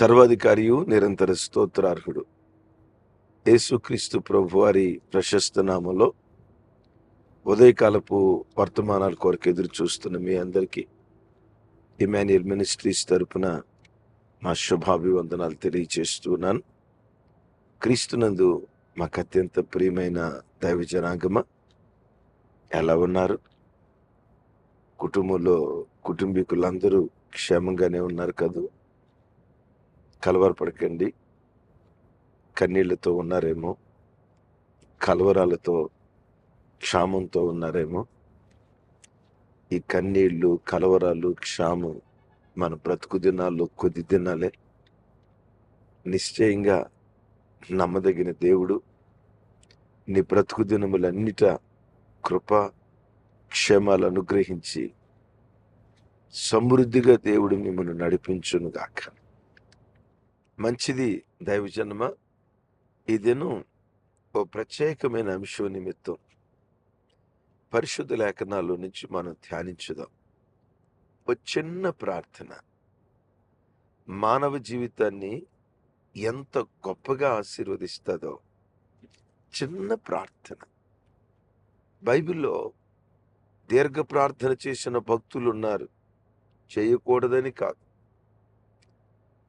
సర్వాధికారియు నిరంతర స్తోత్రార్హుడు. యేసుక్రీస్తు ప్రభు వారి ప్రశస్త నామంలో ఉదయకాలపు వర్తమానాల కొరకు ఎదురు చూస్తున్న మీ అందరికీ ఇమాన్యుయల్ మినిస్ట్రీస్ తరపున మా శుభాభివందనాలు తెలియచేస్తున్నాను క్రీస్తునందు మాకు అత్యంత ప్రియమైన దైవ జనాంగమ ఎలా ఉన్నారు? కుటుంబంలో కుటుంబీకులందరూ క్షేమంగానే ఉన్నారు కదా? కలవరపడకండి. కన్నీళ్ళతో ఉన్నారేమో కలవరాలతో క్షామంతో ఉన్నారేమో. ఈ కన్నీళ్ళు కలవరాలు క్షామం మన బ్రతుకు దినాల్లో కొద్ది దినాలే. నిశ్చయంగా నమ్మదగిన దేవుడు నీ బ్రతుకు దినములన్నిట కృప క్షేమాలు అనుగ్రహించి సమృద్ధిగా దేవుడు మిమ్మల్ని నడిపించునుగాక. మంచిది దైవజన్మ ఈ దినం ఓ ప్రత్యేకమైన అంశం నిమిత్తం పరిశుద్ధ లేఖనాల్లో నుంచి మనం ధ్యానించుదాం. ఓ చిన్న ప్రార్థన. మానవ జీవితాన్ని ఎంత గొప్పగా ఆశీర్వదిస్తుందో చిన్న ప్రార్థన. బైబిల్లో దీర్ఘ ప్రార్థన చేసిన భక్తులు ఉన్నారు చేయకూడదని కాదు.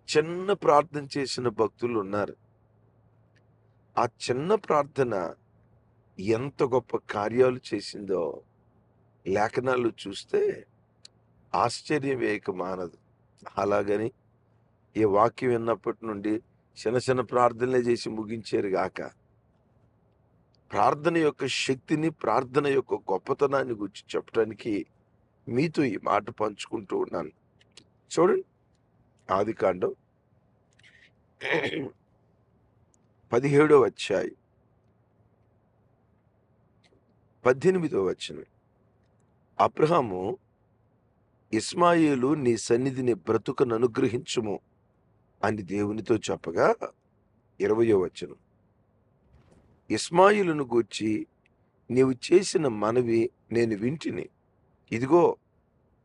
చిన్న ప్రార్థన చేసిన భక్తులు ఉన్నారు. ఆ చిన్న ప్రార్థన ఎంత గొప్ప కార్యాలు చేసిందో లేఖనాలు చూస్తే ఆశ్చర్యం వేయక మానదు. అలాగని ఈ వాక్యం విన్నప్పటి నుండి చిన్న చిన్న ప్రార్థనలే చేసి ముగించారు గాక. ప్రార్థన యొక్క శక్తిని ప్రార్థన యొక్క గొప్పతనాన్ని గురించి చెప్పడానికి మీతో ఈ మాట పంచుకుంటూ ఉన్నాను. చూడండి. ఆది కాండం వచ్చాయి పద్దెనిమిదో పద్దెనిమిదవ అబ్రహాము ఇస్మాయిలు నీ సన్నిధిని బ్రతుకను అనుగ్రహించుము అని దేవునితో చెప్పగా ఇరవయో వచనం. ఇస్మాయిలును గూర్చి నీవు చేసిన మనవి నేను వింటిని. ఇదిగో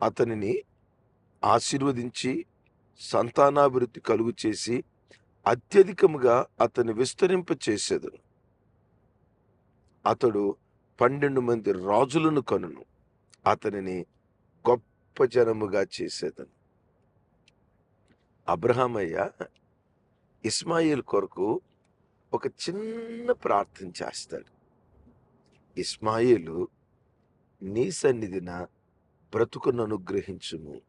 అతనిని ఆశీర్వదించి సంతానాభివృద్ధి కలుగు చేసి అత్యధికముగా అతని విస్తరింప చేసేదను. అతడు పన్నెండు మంది రాజులను కనును. అతనిని గొప్ప జనముగా చేసేదను. అబ్రహామయ్య ఇస్మాయిల్ కొరకు ఒక చిన్న ప్రార్థన చేస్తాడు. ఇస్మాయిలు నీ సన్నిధిన బ్రతుకును అనుగ్రహించుము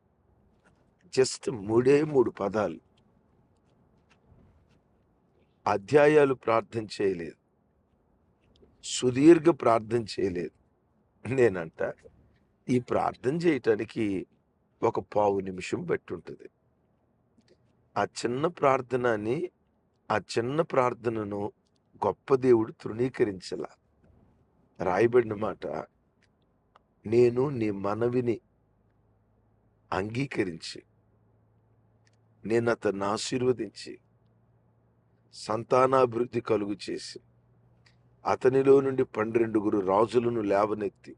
జస్ట్ మూడే మూడు పదాలు. అధ్యాయాలు ప్రార్థన చేయలేదు. సుదీర్ఘ ప్రార్థన చేయలేదు. నేనంట ఈ ప్రార్థన చేయటానికి ఒక పావు నిమిషం బట్టి ఉంటుంది ఆ చిన్న ప్రార్థనని ఆ చిన్న ప్రార్థనను గొప్ప దేవుడు తృణీకరించల. రాయబడిన మాట నేను నీ మనవిని అంగీకరించి నేను అతన్ని ఆశీర్వదించి సంతానాభివృద్ధి కలుగు చేసి అతనిలో నుండి పన్నెండుగురు రాజులను లేవనెత్తి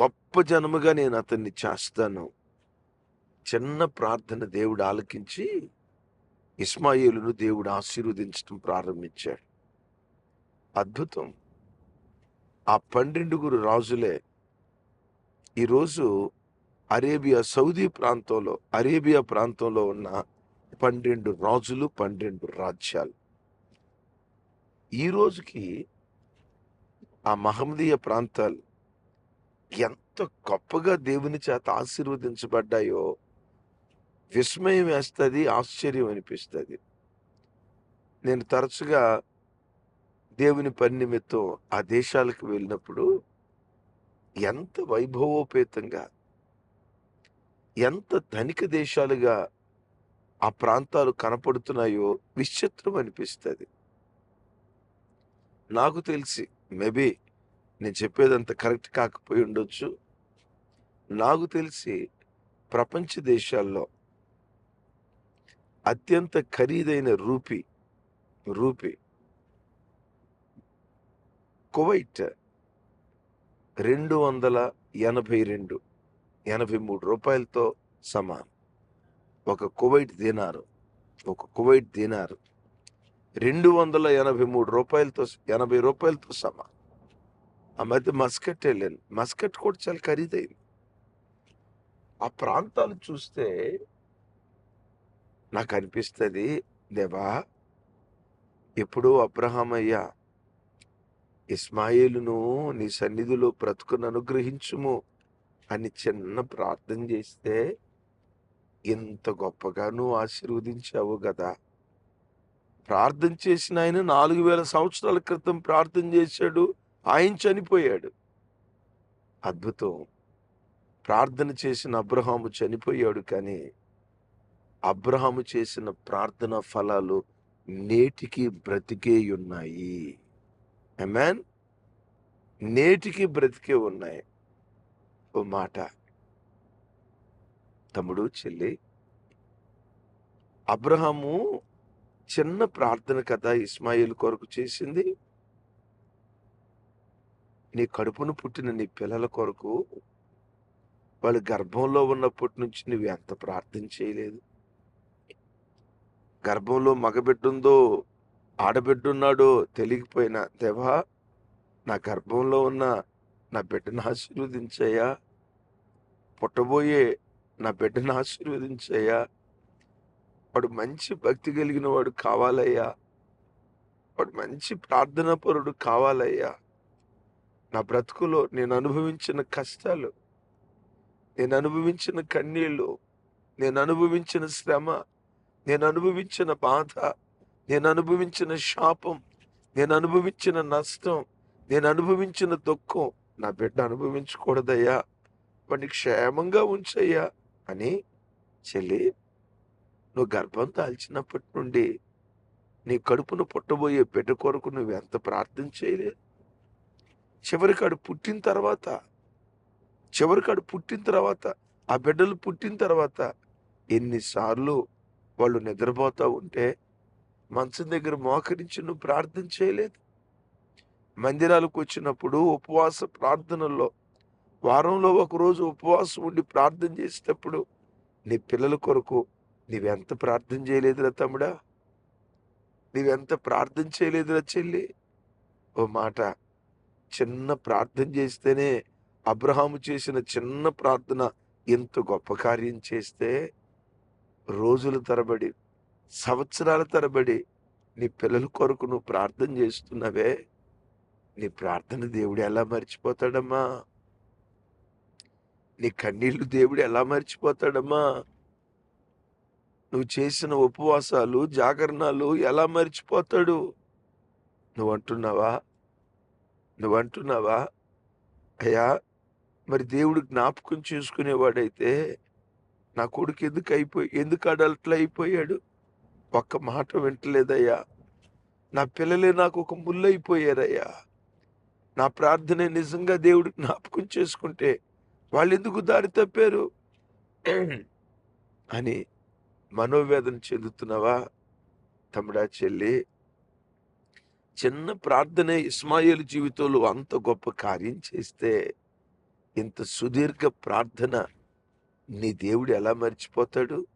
గొప్ప జనముగా నేను అతన్ని చేస్తాను. చిన్న ప్రార్థన దేవుడు ఆలకించి ఇస్మాయిలును దేవుడు ఆశీర్వదించడం ప్రారంభించాడు. అద్భుతం. ఆ పన్నెండుగురు రాజులే ఈరోజు అరేబియా సౌదీ ప్రాంతంలో అరేబియా ప్రాంతంలో ఉన్న పన్నెండు రాజులు పన్నెండు రాజ్యాలు. ఈ రోజుకి ఆ మహమ్మదీయ ప్రాంతాలు ఎంత గొప్పగా దేవుని చేత ఆశీర్వదించబడ్డాయో విస్మయం వేస్తుంది ఆశ్చర్యం అనిపిస్తుంది. నేను తరచుగా దేవుని పని నిమిత్తం ఆ దేశాలకు వెళ్ళినప్పుడు ఎంత వైభవోపేతంగా ఎంత ధనిక దేశాలుగా ఆ ప్రాంతాలు కనపడుతున్నాయో విచిత్రం అనిపిస్తుంది. నాకు తెలిసి మేబీ నేను చెప్పేదంత కరెక్ట్ కాకపోయి ఉండొచ్చు. నాకు తెలిసి ప్రపంచ దేశాల్లో అత్యంత ఖరీదైన రూపీ రూపీ కువైట్ రెండు వందల ఎనభై రెండు ఎనభై మూడు రూపాయలతో సమానం. ఒక కువైట్ దినారు. ఒక కువైట్ దినారు. రెండు వందల ఎనభై మూడు రూపాయలతో ఎనభై రూపాయలతో సమానం. ఆ మధ్య మస్కట్ వెళ్ళాను. మస్కట్ కూడా చాలా ఖరీదైంది. ఆ ప్రాంతాలు చూస్తే నాకు అనిపిస్తుంది దేవా ఎప్పుడో అబ్రహామయ్య ఇస్మాయిలును నీ సన్నిధిలో బ్రతుకును అనుగ్రహించుము. అని చిన్న ప్రార్థన చేస్తే ఎంత గొప్పగా నువ్వు ఆశీర్వదించావు కదా. ప్రార్థన చేసిన ఆయన నాలుగు వేల సంవత్సరాల క్రితం ప్రార్థన చేశాడు ఆయన చనిపోయాడు. అద్భుతం. ప్రార్థన చేసిన అబ్రహాము చనిపోయాడు కానీ అబ్రహాము చేసిన ప్రార్థన ఫలాలు నేటికి బ్రతికే ఉన్నాయి. అమెన్ నేటికి బ్రతికే ఉన్నాయి. ఓ మాట. తమ్ముడు చెల్లి అబ్రహాము చిన్న ప్రార్థన కథ ఇస్మాయిల్ కొరకు చేసింది. నీ కడుపును పుట్టిన నీ పిల్లల కొరకు వాళ్ళు గర్భంలో ఉన్నప్పటి నుంచి నువ్వు ఎంత ప్రార్థన చేయలేదు. గర్భంలో మగబిడ్డుందో ఆడబిడ్డున్నాడో తెలియకపోయినా దేవా నా గర్భంలో ఉన్న నా బిడ్డను ఆశీర్వదించాయా పుట్టబోయే నా బిడ్డను ఆశీర్వదించయ్యా. వాడు మంచి భక్తి కలిగిన వాడు కావాలయ్యా. వాడు మంచి ప్రార్థనా పరుడు కావాలయ్యా. నా బ్రతుకులో నేను అనుభవించిన కష్టాలు నేను అనుభవించిన కన్నీళ్ళు నేను అనుభవించిన శ్రమ నేను అనుభవించిన బాధ నేను అనుభవించిన శాపం నేను అనుభవించిన నష్టం నేను అనుభవించిన దుఃఖం నా బిడ్డ అనుభవించకూడదయ్యా. వాడిని క్షేమంగా ఉంచయ్యా అని చెల్లి నువ్వు గర్భం దాల్చినప్పటి నుండి నీ కడుపును పుట్టబోయే బిడ్డ కొరకు నువ్వు ఎంత ప్రార్థన చేయలేదు చివరికి ఆడు పుట్టిన తర్వాత చివరికి ఆడు పుట్టిన తర్వాత ఆ బిడ్డలు పుట్టిన తర్వాత ఎన్నిసార్లు వాళ్ళు నిద్రపోతూ ఉంటే మంచం దగ్గర మోకరించి నువ్వు ప్రార్థన చేయలేదు? మందిరాలకు వచ్చినప్పుడు ఉపవాస ప్రార్థనల్లో వారంలో ఒక రోజు ఉపవాసం ఉండి ప్రార్థన చేసేటప్పుడు నీ పిల్లల కొరకు నీవెంత ప్రార్థన చేయలేదురా తమ్ముడా? నీవెంత ప్రార్థన చేయలేదురా చెల్లి? ఓ మాట. చిన్న ప్రార్థన చేస్తేనే అబ్రహాము చేసిన చిన్న ప్రార్థన ఎంత గొప్ప కార్యం చేస్తే రోజుల తరబడి సంవత్సరాల తరబడి నీ పిల్లల కొరకు నువ్వు ప్రార్థన చేస్తున్నావే నీ ప్రార్థన దేవుడు ఎలా మర్చిపోతాడమ్మా? నీ కన్నీళ్ళు దేవుడు ఎలా మర్చిపోతాడమ్మా? నువ్వు చేసిన ఉపవాసాలు జాగరణాలు ఎలా మర్చిపోతాడు? నువ్వు అంటున్నావా నువ్వు అంటున్నావా అయ్యా మరి దేవుడు జ్ఞాపకం చేసుకునేవాడైతే నా కొడుకు ఎందుకు అయిపోయి ఎందుకు అడల్ట్లా అయిపోయాడు? ఒక్క మాట వింటలేదయ్యా. నా పిల్లలే నాకు ఒక ముళ్ళు అయిపోయారయ్యా నా ప్రార్థన నిజంగా దేవుడు జ్ఞాపకం చేసుకుంటే వాళ్ళు ఎందుకు దారి తప్పారు? అని మనోవేదన చెందుతున్నావా తమ్ముడా చెల్లి? చిన్న ప్రార్థనే ఇస్మాయిల్ జీవితంలో అంత గొప్ప కార్యం చేస్తే ఇంత సుదీర్ఘ ప్రార్థన నీ దేవుడు ఎలా మర్చిపోతాడు?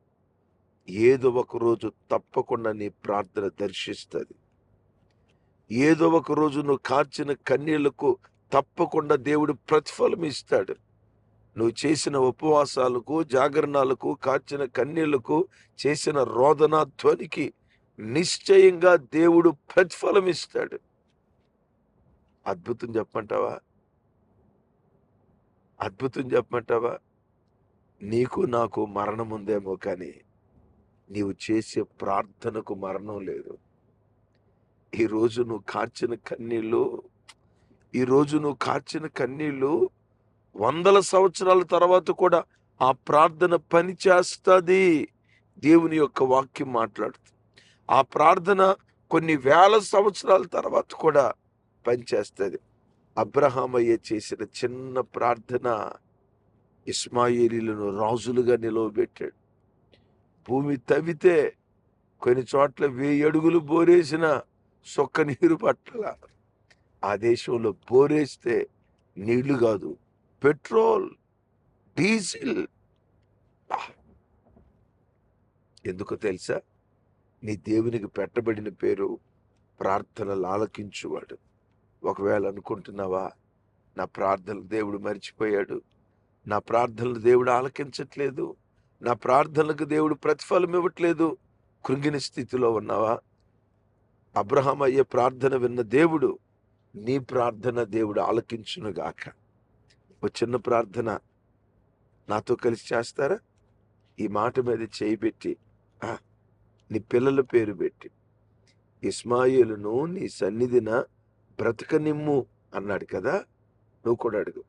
ఏదో ఒక రోజు తప్పకుండా నీ ప్రార్థన దర్శిస్తుంది. ఏదో ఒక రోజు నువ్వు కార్చిన కన్నీళ్ళకు తప్పకుండా దేవుడు ప్రతిఫలం ఇస్తాడు నువ్వు చేసిన ఉపవాసాలకు జాగరణాలకు కార్చిన కన్నీళ్ళకు చేసిన రోదన ధ్వనికి నిశ్చయంగా దేవుడు ప్రతిఫలం ఇస్తాడు. అద్భుతం చెప్పమంటావా? అద్భుతం చెప్పమంటావా? నీకు నాకు మరణం ఉందేమో కానీ నీవు చేసే ప్రార్థనకు మరణం లేదు. ఈరోజు నువ్వు కార్చిన కన్నీళ్ళు ఈరోజు నువ్వు కార్చిన కన్నీళ్ళు వందల సంవత్సరాల తర్వాత కూడా ఆ ప్రార్థన పని చేస్తుంది. దేవుని యొక్క వాక్యం మాట్లాడుతుంది. ఆ ప్రార్థన కొన్ని వేల సంవత్సరాల తర్వాత కూడా పనిచేస్తుంది అబ్రహామయ్య చేసిన చిన్న ప్రార్థన ఇస్మాయిలీలను రాజులుగా నిలవబెట్టాడు. భూమి తవ్వితే కొన్ని చోట్ల వెయ్యి అడుగులు బోరేసిన సొక్క నీరు పట్టల. ఆ దేశంలో బోరేస్తే నీళ్ళు కాదు. Petrol diesel. ఎందుకు తెలుసా? నీ దేవునికి పెట్టబడిన పేరు ప్రార్థనలు ఆలకించువాడు. ఒకవేళ అనుకుంటున్నావా నా ప్రార్థనలు దేవుడు మర్చిపోయాడు. నా ప్రార్థనలు దేవుడు ఆలకించట్లేదు. నా ప్రార్థనలకు దేవుడు ప్రతిఫలం ఇవ్వట్లేదు. కృంగిన స్థితిలో ఉన్నావా? అబ్రహం అయ్యే ప్రార్థన విన్న దేవుడు నీ ప్రార్థన దేవుడు ఆలకించునుగాక. ఒక చిన్న ప్రార్థన నాతో కలిసి చేస్తారా? ఈ మాట మీద చేయి పెట్టి ఆ, నీ పిల్లల పేరు పెట్టి ఇస్మాయిలును నీ సన్నిధిన బ్రతకనిమ్ము అన్నాడు కదా? నువ్వు కూడా అడుగు.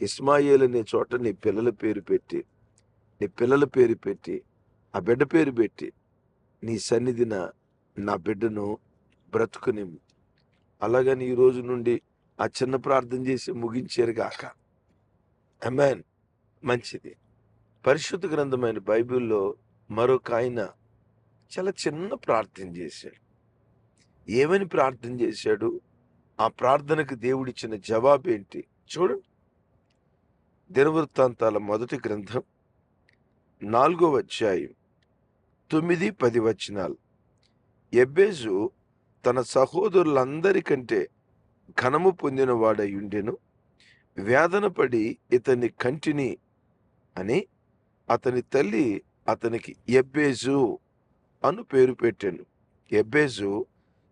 ఇస్మాయిల్ అనే చోట నీ పిల్లల పేరు పెట్టి నీ పిల్లల పేరు పెట్టి ఆ బిడ్డ పేరు పెట్టి నీ సన్నిధిన నా బిడ్డను బ్రతుకునిమ్ము. అలాగని ఈ రోజు నుండి ఆ చిన్న ప్రార్థన చేసి ముగించారు గాక అమెన్. మంచిది. పరిశుద్ధ గ్రంథమైన బైబిల్లో మరొక ఆయన చాలా చిన్న ప్రార్థన చేశాడు. ఏమని ప్రార్థన చేశాడు? ఆ ప్రార్థనకు దేవుడిచ్చిన జవాబు ఏంటి చూడండి. దినవృత్తాంతాల మొదటి గ్రంథం నాలుగో అధ్యాయం తొమ్మిది పది వచనాలు. ఎబ్బేజు తన సహోదరులందరికంటే ఘనము పొందినవాడై ఉండెను. వేదనపడి ఇతని కంటిని అని అతని తల్లి అతనికి ఎబ్బేజు అను పేరు పెట్టాను. ఎబ్బేజు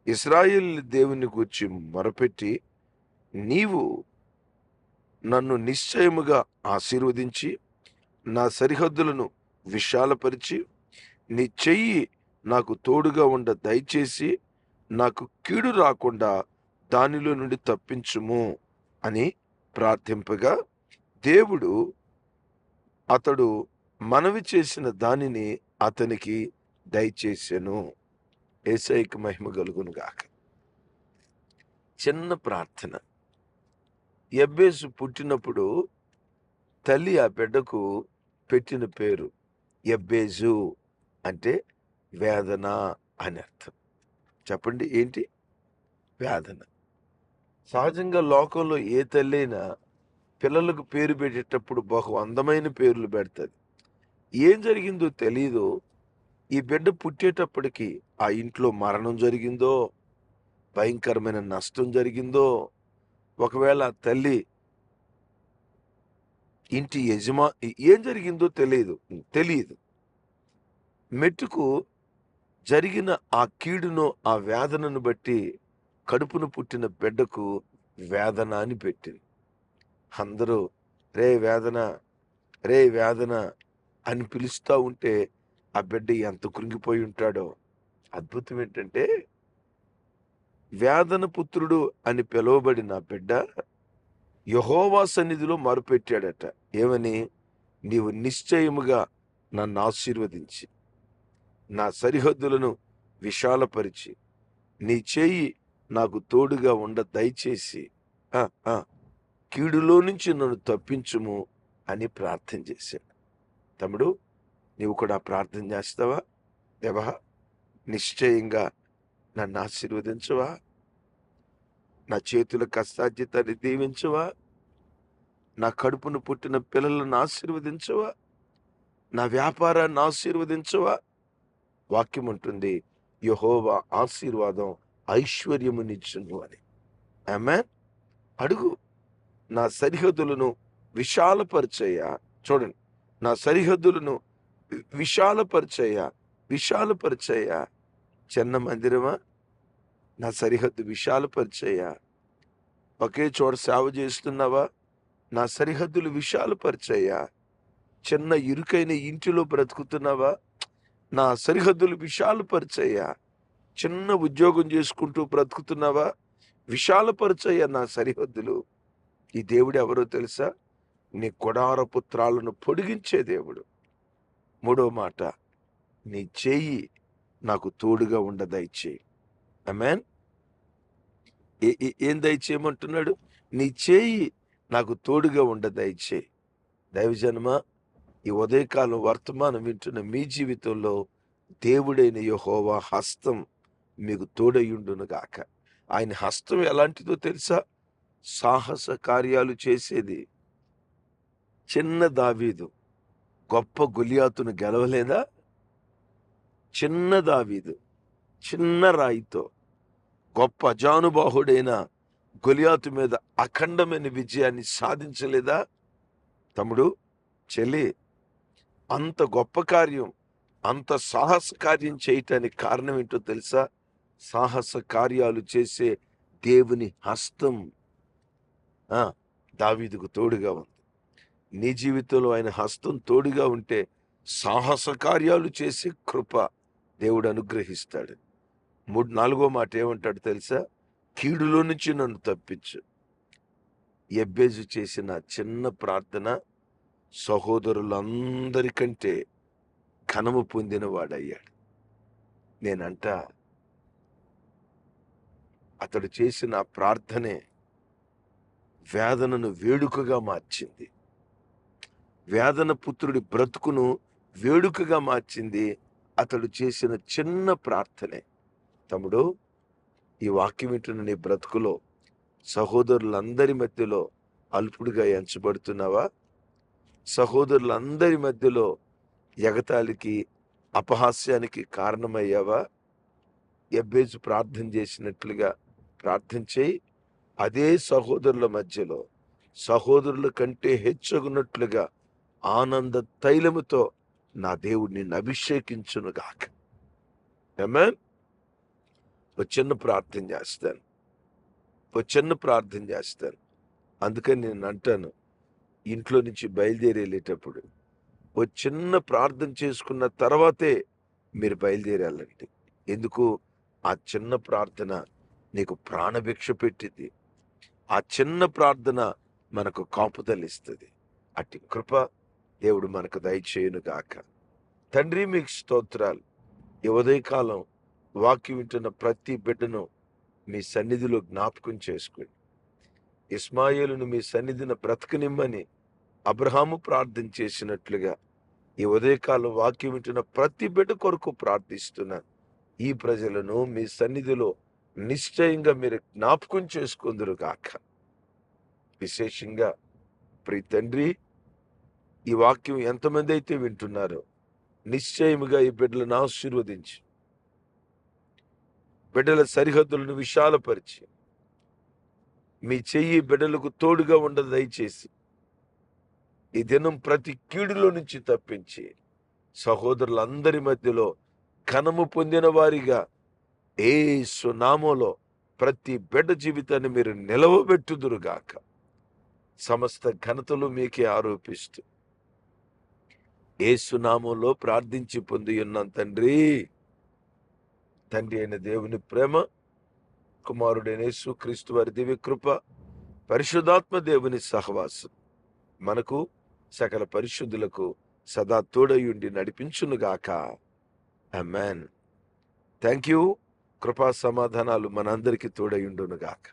ఇస్రాయిల్ దేవుని గూర్చి మొరపెట్టి నీవు నన్ను నిశ్చయముగా ఆశీర్వదించి నా సరిహద్దులను విశాలపరిచి నీ చెయ్యి నాకు తోడుగా ఉండ దయచేసి నాకు కీడు రాకుండా దానిలో నుండి తప్పించుము అని ప్రార్థింపగా దేవుడు అతడు మనవి చేసిన దానిని అతనికి దయచేసెను. ఏసైకి మహిమ కలుగును గాక. చిన్న ప్రార్థన. ఎబ్బేసు పుట్టినప్పుడు తల్లి ఆ బిడ్డకు పెట్టిన పేరు ఎబ్బేజు అంటే వేదన అని అర్థం. చెప్పండి ఏంటి? వేదన. సహజంగా లోకంలో ఏ తల్లి అయినా పిల్లలకు పేరు పెట్టేటప్పుడు బహు అందమైన పేర్లు పెడుతుంది. ఏం జరిగిందో తెలీదు. ఈ బిడ్డ పుట్టేటప్పటికి ఆ ఇంట్లో మరణం జరిగిందో భయంకరమైన నష్టం జరిగిందో ఒకవేళ ఆ తల్లి ఇంటి యజమా ఏం జరిగిందో తెలియదు తెలియదు మెట్టుకు జరిగిన ఆ కీడును ఆ వేదనను బట్టి కడుపును పుట్టిన బిడ్డకు వేదన అని పెట్టింది. అందరూ రే వేదన రే వేదన అని పిలుస్తూ ఉంటే ఆ బిడ్డ ఎంత కృంగిపోయి ఉంటాడో. అద్భుతం ఏంటంటే వేదన పుత్రుడు అని పిలువబడిన బిడ్డ యహోవా సన్నిధిలో మరుపెట్టాడట. ఏమని? నీవు నిశ్చయముగా నన్ను ఆశీర్వదించి నా సరిహద్దులను విశాలపరిచి నీ చేయి నాకు తోడుగా ఉండ దయచేసి కీడులో నుంచి నన్ను తప్పించుము అని ప్రార్థన చేశాడు. తమ్ముడు నీవు కూడా ప్రార్థన చేస్తావా? దేవా నిశ్చయంగా నన్ను ఆశీర్వదించవా? నా చేతుల కష్టార్జితాన్ని దీవించవా? నా కడుపును పుట్టిన పిల్లలను ఆశీర్వదించవా? నా వ్యాపారాన్ని ఆశీర్వదించవా? వాక్యం ఉంటుంది యహోవా ఆశీర్వాదం ఐశ్వర్యమునిచ్చును అని. ఆమె అడుగు. నా సరిహద్దులను విశాలపరిచయ్యా. చూడండి. నా సరిహద్దులను విశాలపరిచయ విశాలపరిచయ్యా. విశాలపరిచయ్యా. చిన్న మందిరమా? నా సరిహద్దు విశాలపరిచయ ఒకే చోట సేవ చేస్తున్నావా? నా సరిహద్దులు విశాలపరిచయ్యా. చిన్న ఇరుకైన ఇంటిలో బ్రతుకుతున్నావా? నా సరిహద్దులు విశాలపరిచయ్యా. చిన్న ఉద్యోగం చేసుకుంటూ బ్రతుకుతున్నావా? విశాలపరచయ్య నా సరిహద్దులు? ఈ దేవుడు ఎవరో తెలుసా? నీ కొడార పుత్రాలను పొడిగించే దేవుడు. మూడో మాట నీ చేయి నాకు తోడుగా ఉండ దయచేయి. అమెన్ ఏం దయచేయమంటున్నాడు? నీ చేయి నాకు తోడుగా ఉండ దయచేయి. దైవజన్మ ఈ ఉదయకాలం వర్తమానం వింటున్న మీ జీవితంలో దేవుడైన యహోవా హస్తం మీకు తోడయ్యుండునుగాక. ఆయన హస్తం ఎలాంటిదో తెలుసా? సాహస కార్యాలు చేసేది చిన్న దావీదు. గొప్ప గులియాతును గెలవలేదా? చిన్న దావీదు చిన్న రాయితో గొప్ప అజానుబాహుడైన గొలియాతు మీద అఖండమైన విజయాన్ని సాధించలేదా? తమ్ముడు చెల్లి అంత గొప్ప కార్యం అంత సాహస కార్యం చేయటానికి కారణం ఏంటో తెలుసా? సాహస కార్యాలు చేసే దేవుని హస్తం దావీదుకు తోడుగా ఉంది. నీ జీవితంలో ఆయన హస్తం తోడుగా ఉంటే సాహస కార్యాలు చేసే కృప దేవుడు అనుగ్రహిస్తాడు. మూడు నాలుగో మాట ఏమంటాడు తెలుసా? కీడులో నుంచి నన్ను తప్పించు. ఎబ్బేజు చేసిన చిన్న ప్రార్థన సహోదరులందరికంటే ఘనము పొందిన వాడయ్యాడు నేనంటా అతడు చేసిన ప్రార్థనే వేదనను వేడుకగా మార్చింది. వేదన పుత్రుడి బ్రతుకును వేడుకగా మార్చింది. అతడు చేసిన చిన్న ప్రార్థనే. తమ్ముడు ఈ వాక్యం వింటున్న నీ బ్రతుకులో సహోదరులందరి మధ్యలో అల్పుడిగా ఎంచబడుతున్నావా? సహోదరులందరి మధ్యలో ఎగతాళికి అపహాస్యానికి కారణమయ్యావా? ఎబ్బేజు ప్రార్థన చేసినట్లుగా ప్రార్థన చేయి. అదే సహోదరుల మధ్యలో సహోదరుల కంటే హెచ్చగున్నట్లుగా ఆనంద తైలముతో నా దేవుడు నిన్ను అభిషేకించునుగాక Amen? ఒక చిన్న ప్రార్థన చేస్తాను. ఒక చిన్న ప్రార్థన చేస్తాను. అందుకని నేను అంటాను ఇంట్లో నుంచి బయలుదేరి వెళ్ళేటప్పుడు ఓ చిన్న ప్రార్థన చేసుకున్న తర్వాతే మీరు బయలుదేరాలండి. ఎందుకు? ఆ చిన్న ప్రార్థన నీకు ప్రాణభిక్ష పెట్టింది. ఆ చిన్న ప్రార్థన మనకు కాపుదలిస్తుంది అట్టి కృప దేవుడు మనకు దయచేయును గాక. తండ్రి మీకు స్తోత్రాలు. ఈ ఉదయకాలం వాక్యం వింటున్న ప్రతి బిడ్డను మీ సన్నిధిలో జ్ఞాపకం చేసుకోండి. ఇస్మాయిలును మీ సన్నిధిన బ్రతకనిమ్మని అబ్రహాము ప్రార్థన చేసినట్లుగా ఈ ఉదయకాలం వాక్యం వింటున్న ప్రతి బిడ్డ కొరకు ప్రార్థిస్తున్నాను ఈ ప్రజలను మీ సన్నిధిలో నిశ్చయంగా మీరు జ్ఞాపకం చేసుకుందరు కాక విశేషంగా ప్రి తండ్రి ఈ వాక్యం ఎంతమంది అయితే వింటున్నారో నిశ్చయముగా ఈ బిడ్డలను ఆశీర్వదించి. బిడ్డల సరిహద్దులను విశాలపరిచి మీ చెయ్యి బిడ్డలకు తోడుగా ఉండదు దయచేసి ఈ దినం ప్రతి కీడులో నుంచి తప్పించి సహోదరులందరి మధ్యలో ఘనము పొందిన వారిగా ఏ సునామోలో ప్రతి బిడ్డ జీవితాన్ని మీరు నిలవబెట్టుదురుగాక సమస్త ఘనతలు మీకే ఆరోపిస్తూ. ఏ సునామంలో ప్రార్థించి పొంది ఉన్నాం తండ్రి. తండ్రి అయిన దేవుని ప్రేమ కుమారుడైన యేసుక్రీస్తు వారి దివ్య కృప పరిశుద్ధాత్మ దేవుని సహవాసం మనకు సకల పరిశుద్ధులకు సదా తోడయుండి నడిపించునుగాక అమ్మాన్ థ్యాంక్ యూ కృపా సమాధానాలు మనందరికీ తోడయుండునుగాక